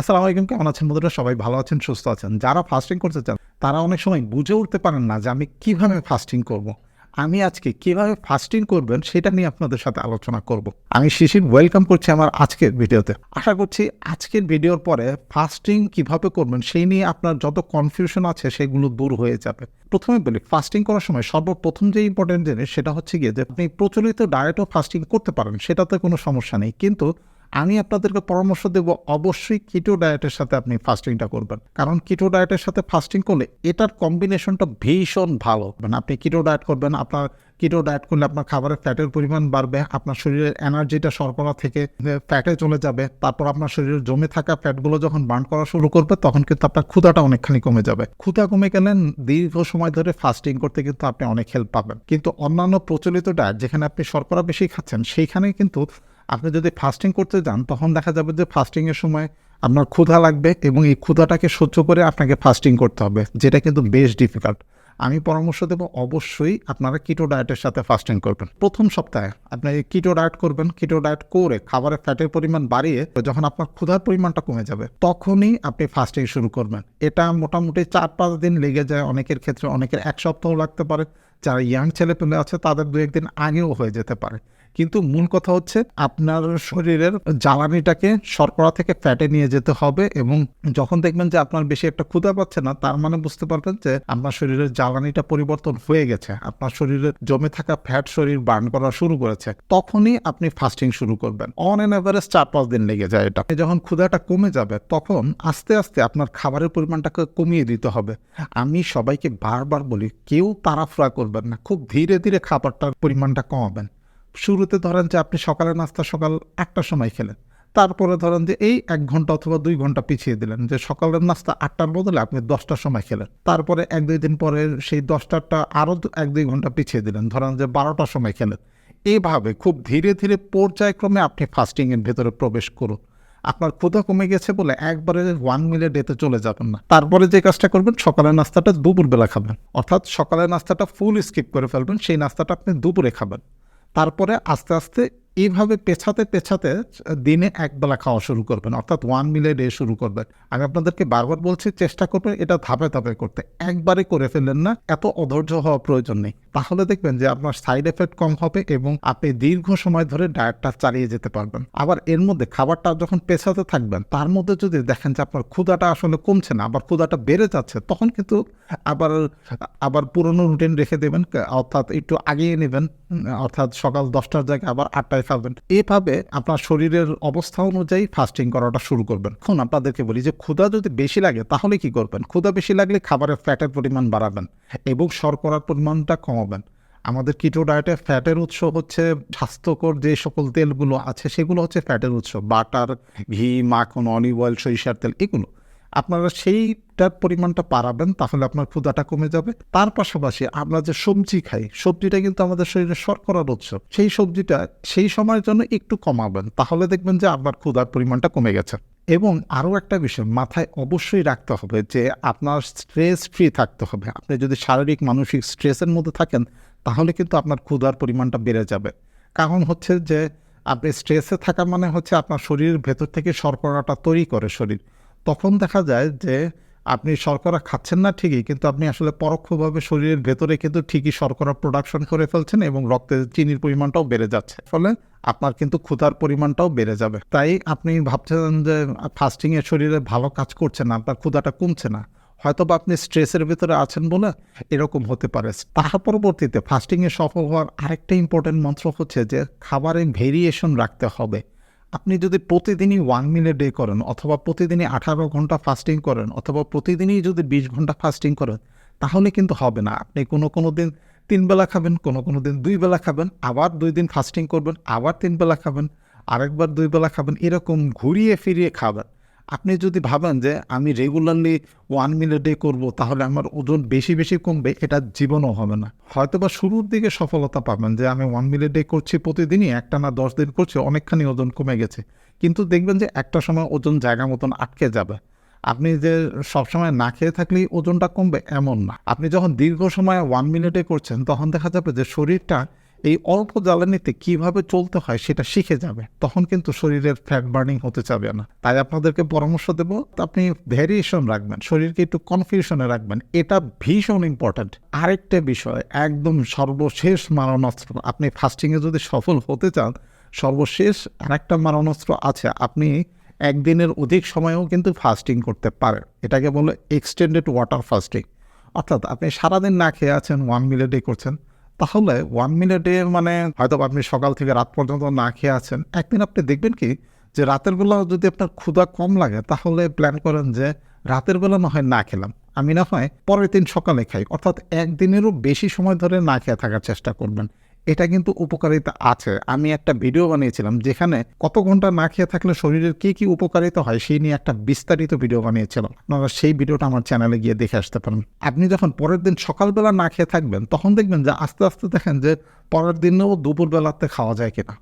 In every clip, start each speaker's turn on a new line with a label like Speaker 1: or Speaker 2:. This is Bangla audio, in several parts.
Speaker 1: আসসালামু আলাইকুম, কেমন আছেন বন্ধুরা? সবাই ভালো আছেন, সুস্থ আছেন? যারা ফাস্টিং করতে চান, তারা অনেক সময় বুঝে উঠতে পারেন না যে আমি কীভাবে ফাস্টিং করব। আমি আজকে কীভাবে ফাস্টিং করবেন সেটা নিয়ে আপনাদের সাথে আলোচনা করব। আমি শিশির ওয়েলকাম করছি আমার আজকের ভিডিওতে। আশা করছি আজকের ভিডিওর পরে ফাস্টিং কীভাবে করবেন সেই নিয়ে আপনার যত কনফিউশন আছে সেগুলো দূর হয়ে যাবে। প্রথমে বলি ফাস্টিং করার সময় সর্বপ্রথম যে ইম্পর্টেন্ট জিনিস সেটা হচ্ছে গিয়ে যে আপনি প্রচলিত ডায়েটও ফাস্টিং করতে পারেন, সেটাতে কোনো সমস্যা নেই। কিন্তু আমি আপনাদেরকে পরামর্শ দেব অবশ্যই কিটো ডায়েটের সাথে আপনি ফাস্টিংটা করবেন। কারণ কিটো ডায়েটের সাথে ফাস্টিং করলে এটার কম্বিনেশনটা ভীষণ ভালো। মানে আপনি কিটো ডায়েট করবেন, আপনার কিটো ডায়েট করলে আপনার খাবারের ফ্যাটের পরিমাণ বাড়বে, আপনার শরীরের এনার্জিটা শর্করা থেকে ফ্যাটে চলে যাবে, তারপর আপনার শরীরে জমে থাকা ফ্যাটগুলো যখন বার্ন করা শুরু করবে, তখন কিন্তু আপনার ক্ষুধাটা অনেকখানি কমে যাবে। ক্ষুধা কমে গেলে দীর্ঘ সময় ধরে ফাস্টিং করতে কিন্তু আপনি অনেক হেল্প পাবেন। কিন্তু অন্যান্য প্রচলিত ডায়েট যেখানে আপনি শর্করা বেশি খাচ্ছেন, সেইখানে কিন্তু আপনি যদি ফাস্টিং করতে যান, তখন দেখা যাবে যে ফাস্টিংয়ের সময় আপনার ক্ষুধা লাগবে এবং এই ক্ষুধাটাকে সহ্য করে আপনাকে ফাস্টিং করতে হবে, যেটা কিন্তু বেশ ডিফিকাল্ট আমি পরামর্শ দেব অবশ্যই আপনারা কিটো ডায়েটের সাথে ফাস্টিং করবেন। প্রথম সপ্তাহে আপনি কিটো ডায়েট করবেন। কিটো ডায়েট করে খাবারের ফ্যাটের পরিমাণ বাড়িয়ে যখন আপনার ক্ষুধার পরিমাণটা কমে যাবে, তখনই আপনি ফাস্টিং শুরু করবেন। এটা মোটামুটি চার পাঁচ দিন লেগে যায়, অনেকের ক্ষেত্রে অনেকের এক সপ্তাহ লাগতে পারে। যারা ইয়াং ছেলে পেলে আছে, তাদের দু একদিন আগেও হয়ে যেতে পারে। কিন্তু মূল কথা হচ্ছে আপনার শরীরের জ্বালানিটাকে শর্করা থেকে ফ্যাটে নিয়ে যেতে হবে এবং যখন দেখবেন যে আপনার বেশি একটা ক্ষুধা পাচ্ছে না, তার মানে বুঝতে পারবেন যে আপনার শরীরের জ্বালানিটা পরিবর্তন হয়ে গেছে। আপনার শরীরে জমে থাকা ফ্যাট শরীর বার্ন করা শুরু করেছে। তখনই আপনি ফাস্টিং শুরু করবেন। অন এন এভারেজ চার পাঁচ দিন লেগে যায় এটা। যখন ক্ষুধাটা কমে যাবে, তখন আস্তে আস্তে আপনার খাবারের পরিমাণটাকে কমিয়ে দিতে হবে। আমি সবাইকে বারবার বলি, কেউ তাড়াফুড়া করবেন না। খুব ধীরে ধীরে খাবারটার পরিমাণটা কমাবেন। শুরুতে ধরেন যে আপনি সকালের নাস্তা, সকাল একটার সময় খেলেন। তারপরে ধরেন যে এই এক ঘণ্টা অথবা দুই ঘণ্টা পিছিয়ে দিলেন যে সকালের নাস্তা আটটার বদলে আপনি দশটার সময় খেলেন। তারপরে এক, দুই দিন পরে সেই দশটারটা আরও এক, দুই ঘণ্টা পিছিয়ে দিলেন, ধরেন যে বারোটার সময় খেলেন। এইভাবে খুব ধীরে ধীরে পর্যায়ক্রমে আপনি ফাস্টিংয়ের ভেতরে প্রবেশ করুন। আপনার ক্ষুধা কমে গেছে বলে একবারে ওয়ান মিলে ডেতে চলে যাবেন না। তারপরে যে কাজটা করবেন, সকালের নাস্তাটা দুপুরবেলা খাবেন। অর্থাৎ সকালের নাস্তাটা ফুল স্কিপ করে ফেলবেন, সেই নাস্তাটা আপনি দুপুরে খাবেন। তারপরে আস্তে আস্তে এইভাবে পেছাতে পেছাতে, দিনে একবেলা খাওয়া শুরু করবেন, অর্থাৎ ওয়ান মিলে ডে শুরু করবেন। আমি আপনাদেরকে বারবার বলছি, চেষ্টা করবেন এটা ধাপে ধাপে করতে। একবারে করে ফেললেন না, এত অধৈর্য হওয়া প্রয়োজন নেই। তাহলে দেখবেন যে আপনার সাইড এফেক্ট কম হবে এবং আপনি দীর্ঘ সময় ধরে ডায়েটটা চালিয়ে যেতে পারবেন। আবার এর মধ্যে খাবারটা যখন পেছাতে থাকবেন, তার মধ্যে যদি দেখেন যে আপনার ক্ষুদাটা আসলে কমছে না, আবার ক্ষুদাটা বেড়ে যাচ্ছে, তখন কিন্তু আবার আবার পুরনো রুটিন রেখে দেবেন, অর্থাৎ একটু আগিয়ে নেবেন, অর্থাৎ সকাল দশটার জায়গায় আবার আটটায় খাবেন এভাবে আপনার শরীরের অবস্থা অনুযায়ী ফাস্টিং করাটা শুরু করবেন। এখন আপনাদেরকে বলি যে, ক্ষুধা যদি বেশি লাগে, তাহলে কি করবেন? ক্ষুধা বেশি লাগলে খাবারের ফ্যাটের পরিমাণ বাড়াবেন এবং শর্করার পরিমাণটা কমাবেন। আমাদের কিটো ডায়েটে ফ্যাটের উৎস হচ্ছে স্বাস্থ্যকর যে সকল তেলগুলো আছে, সেগুলো হচ্ছে ফ্যাটের উৎস। বাটার ঘি মাখন অলিভ অয়েল সরিষার তেল, এগুলো। আপনারা সেইটার পরিমাণটা বাড়াবেন, তাহলে আপনার ক্ষুদাটা কমে যাবে। তার পাশাপাশি আমরা যে সবজি খাই, সবজিটা কিন্তু আমাদের শরীরে শর্করার উৎস। সেই সবজিটা সেই সময়ের জন্য একটু কমাবেন, তাহলে দেখবেন যে আপনার ক্ষুদার পরিমাণটা কমে গেছে। এবং আরও একটা বিষয়, মাথায় অবশ্যই রাখতে হবে যে আপনার স্ট্রেস ফ্রি থাকতে হবে। আপনি যদি শারীরিক, মানসিক স্ট্রেসের মধ্যে থাকেন, তাহলে কিন্তু আপনার ক্ষুধার পরিমাণটা বেড়ে যাবে। কারণ হচ্ছে যে আপনি স্ট্রেসে থাকা মানে হচ্ছে আপনার শরীরের ভেতর থেকে শর্করাটা তৈরি করে শরীর। তখন দেখা যায় যে আপনি শর্করা খাচ্ছেন না ঠিকই, কিন্তু আপনি আসলে পরোক্ষভাবে শরীরের ভেতরে কিন্তু ঠিকই শর্করা প্রোডাকশন করে ফেলছেন এবং রক্তে চিনির পরিমাণটাও বেড়ে যাচ্ছে। ফলে আপনার কিন্তু ক্ষুধার পরিমাণটাও বেড়ে যাবে। তাই আপনি ভাবছেন যে ফাস্টিংয়ে শরীরে ভালো কাজ করছে না, আপনার ক্ষুধাটা কমছে না। হয়তো বা আপনি স্ট্রেসের ভেতরে আছেন বলে এরকম হতে পারে। তার পরবর্তীতে ফাস্টিংয়ে সফল হওয়ার আরেকটা ইম্পর্টেন্ট মন্ত্র হচ্ছে যে খাবারে ভেরিয়েশন রাখতে হবে। আপনি যদি প্রতিদিনই ওয়ান মিলে ডে করেন, অথবা প্রতিদিনই আঠারো ঘণ্টা ফাস্টিং করেন, অথবা প্রতিদিনই যদি বিশ ঘণ্টা ফাস্টিং করেন, তাহলে কিন্তু হবে না। আপনি কোনো কোনো দিন তিন বেলা খাবেন, কোনো কোনো দিন দুই বেলা খাবেন, আবার দুই দিন ফাস্টিং করবেন, আবার তিন বেলা খাবেন, আরেকবার দুই বেলা খাবেন, এরকম ঘুরিয়ে ফিরিয়ে খাবেন। আপনি যদি ভাবেন যে আমি রেগুলারলি ওয়ান মিলে ডে করব, তাহলে আমার ওজন বেশি বেশি কমবে, এটা জীবনও হবে না। হয়তো বা শুরুর দিকে সফলতা পাবেন যে আমি ওয়ান মিলে ডে করছি প্রতিদিনই, একটা না দশ দিন করছি, অনেকখানি ওজন কমে গেছে। কিন্তু দেখবেন যে একটা সময় ওজন জায়গা মতন আটকে যাবে। আপনি যে সবসময় না খেয়ে থাকলেই ওজনটা কমবে, এমন না। আপনি যখন দীর্ঘ সময় ওয়ান মিনিটে করছেন, তখন দেখা যাবে যে শরীরটা এই অল্প জ্বালানিতে কীভাবে চলতে হয় সেটা শিখে যাবে। তখন কিন্তু শরীরের ফ্যাট বার্নিং হতে চাবে না। তাই আপনাদেরকে পরামর্শ দেব, আপনি ভ্যারিয়েশন রাখবেন, শরীরকে একটু কনফিউশনে রাখবেন। এটা ভীষণ ইম্পর্ট্যান্ট আরেকটা বিষয়, একদম সর্বশেষ মারণাস্ত্র। আপনি ফাস্টিংয়ে যদি সফল হতে চান, সর্বশেষ আরেকটা মারণাস্ত্র আছে। আপনি একদিনের অধিক সময়েও কিন্তু ফাস্টিং করতে পারেন। এটাকে বলে এক্সটেন্ডেড ওয়াটার ফাস্টিং অর্থাৎ আপনি সারাদিন না খেয়ে আছেন ওয়ান মিলে ডে করছেন। তাহলে ওয়ান মিনিটে মানে হয়তো আপনি সকাল থেকে রাত পর্যন্ত না খেয়ে আছেন। একদিন আপনি দেখবেন কি যে রাতের বেলা যদি আপনার ক্ষুধা কম লাগে, তাহলে প্ল্যান করেন যে রাতের বেলা না হয় না খেলাম। আমি না হয় পরের দিন সকালে খাই। অর্থাৎ একদিনেরও বেশি সময় ধরে না খেয়ে থাকার চেষ্টা করবেন। এটা কিন্তু উপকারিতা আছে। আমি একটা ভিডিও বানিয়েছিলাম যেখানে কত ঘণ্টা না খেয়ে থাকলে শরীরের কি কি উপকারিতা হয় সেই নিয়ে একটা বিস্তারিত ভিডিও বানিয়েছিলাম। আপনারা সেই ভিডিওটা আমার চ্যানেলে গিয়ে দেখে আসতে পারেন। আপনি যখন পরের দিন সকালবেলা না খেয়ে থাকবেন, তখন দেখবেন যে আস্তে আস্তে দেখেন যে পরের দিনেও দুপুরবেলাতে খাওয়া যায় কিনা।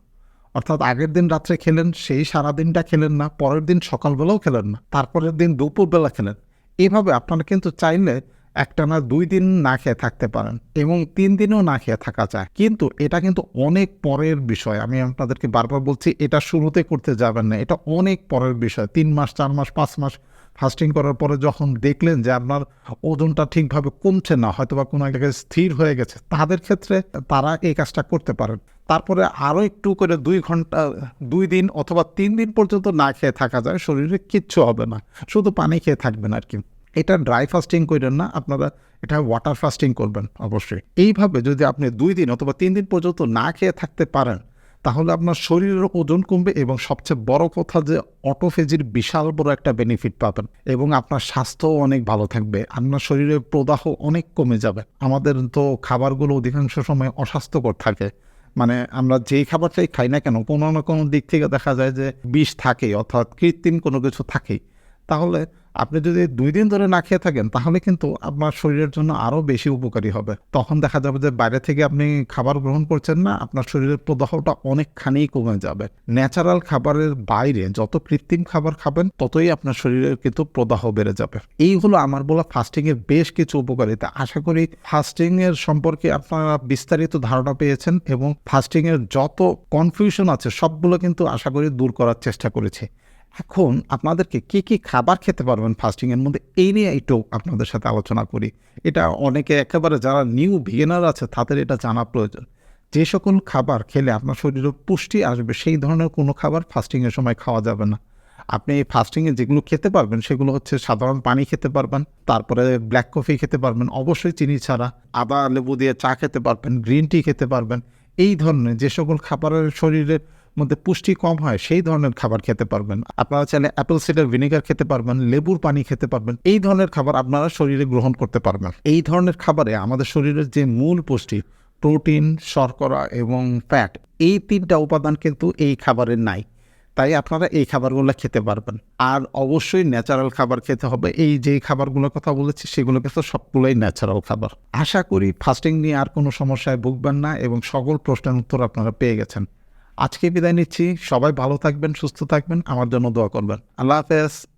Speaker 1: অর্থাৎ আগের দিন রাত্রে খেলেন, সেই সারা দিনটা খেলেন না, পরের দিন সকালবেলাও খেলেন না, তারপরের দিন দুপুরবেলা খেলেন। এভাবে আপনারা কিন্তু চাইলে একটা না দুই দিন না খেয়ে থাকতে পারেন এবং তিন দিনও না খেয়ে থাকা যায়। কিন্তু এটা কিন্তু অনেক পরের বিষয়। আমি আপনাদেরকে বারবার বলছি, এটা শুরুতে করতে যাবেন না। এটা অনেক পরের বিষয়। তিন মাস, চার মাস, পাঁচ মাস ফাস্টিং করার পরে যখন দেখলেন যে আপনার ওজনটা ঠিকভাবে কমছে না হয়তো বা কোনো জায়গায় স্থির হয়ে গেছে, তাদের ক্ষেত্রে তারা এই কাজটা করতে পারেন। তারপরে আরও একটু করে দুই ঘণ্টা, দুই দিন অথবা তিন দিন পর্যন্ত না খেয়ে থাকা যায়, শরীরে কিচ্ছু হবে না। শুধু পানি খেয়ে থাকবেন আর কি। এটা ড্রাই ফাস্টিং করেন না, আপনারা এটা ওয়াটার ফাস্টিং করবেন অবশ্যই। এইভাবে যদি আপনি দুই দিন অথবা তিন দিন পর্যন্ত না খেয়ে থাকতে পারেন, তাহলে আপনার শরীরের ওজন কমবে এবং সবচেয়ে বড় কথা যে অটোফেজির বিশাল বড় একটা বেনিফিট পাবেন এবং আপনার স্বাস্থ্যও অনেক ভালো থাকবে, আপনার শরীরের প্রদাহ অনেক কমে যাবে। আমাদের তো খাবারগুলো অধিকাংশ সময় অস্বাস্থ্যকর থাকে। মানে আমরা যেই খাবারটাই খাই না কেন, কোনো না কোনো দিক থেকে দেখা যায় যে বিষ থাকে অর্থাৎ কৃত্রিম কোনো কিছু থাকেই। তাহলে আপনি যদি দুই দিন ধরে না খেয়ে থাকেন, তাহলে কিন্তু আপনার শরীরের জন্য আরও বেশি উপকারী হবে। তখন দেখা যাবে যে বাইরে থেকে আপনি খাবার গ্রহণ করছেন না, আপনার শরীরের প্রদাহটা অনেকখানি কমে যাবে। ন্যাচারাল খাবারের বাইরে যত কৃত্রিম খাবার খাবেন, ততই আপনার শরীরের কিন্তু প্রদাহ বেড়ে যাবে। এই হলো আমার বলা ফাস্টিং এর বেশ কিছু উপকারিতা। আশা করি ফাস্টিং এর সম্পর্কে আপনারা বিস্তারিত ধারণা পেয়েছেন এবং ফাস্টিং এর যত কনফিউশন আছে, সবগুলো কিন্তু আশা করি দূর করার চেষ্টা করেছি। এখন আপনাদেরকে কি কি খাবার খেতে পারবেন ফাস্টিংয়ের মধ্যে, এই নিয়ে একটু আপনাদের সাথে আলোচনা করি। এটা অনেকে একেবারে যারা নিউ ভিগেনার আছে, তাদের এটা জানা প্রয়োজন। যে সকল খাবার খেলে আপনার শরীরে পুষ্টি আসবে, সেই ধরনের কোনো খাবার ফাস্টিংয়ের সময় খাওয়া যাবে না। আপনি এই ফাস্টিংয়ে যেগুলো খেতে পারবেন, সেগুলো হচ্ছে সাধারণ পানি খেতে পারবেন, তারপরে ব্ল্যাক কফি খেতে পারবেন, অবশ্যই চিনি ছাড়া। আদা, লেবু দিয়ে চা খেতে পারবেন গ্রিন টি খেতে পারবেন। এই ধরনের যে সকল খাবারের শরীরের মধ্যে পুষ্টি কম হয়, সেই ধরনের খাবার খেতে পারবেন। আপনারা চাইলে অ্যাপেল সিডার ভিনেগার খেতে পারবেন, লেবুর পানি খেতে পারবেন, এই ধরনের খাবার আপনারা শরীরে গ্রহণ করতে পারবেন। এই ধরনের খাবারে আমাদের শরীরের যে মূল পুষ্টি প্রোটিন শর্করা এবং ফ্যাট এই তিনটা উপাদান কিন্তু এই খাবারের নাই। তাই আপনারা এই খাবারগুলো খেতে পারবেন। আর অবশ্যই ন্যাচারাল খাবার খেতে হবে। এই যে খাবারগুলোর কথা বলেছি, সেগুলো কিন্তু সবগুলোই ন্যাচারাল খাবার। আশা করি ফাস্টিং নিয়ে আর কোনো সমস্যায় ভুগবেন না এবং সকল প্রশ্নের উত্তর আপনারা পেয়ে গেছেন। আজকে বিদায় নিচ্ছি। সবাই ভালো থাকবেন সুস্থ থাকবেন। আমার জন্য দোয়া করবেন। আল্লাহ হাফেজ।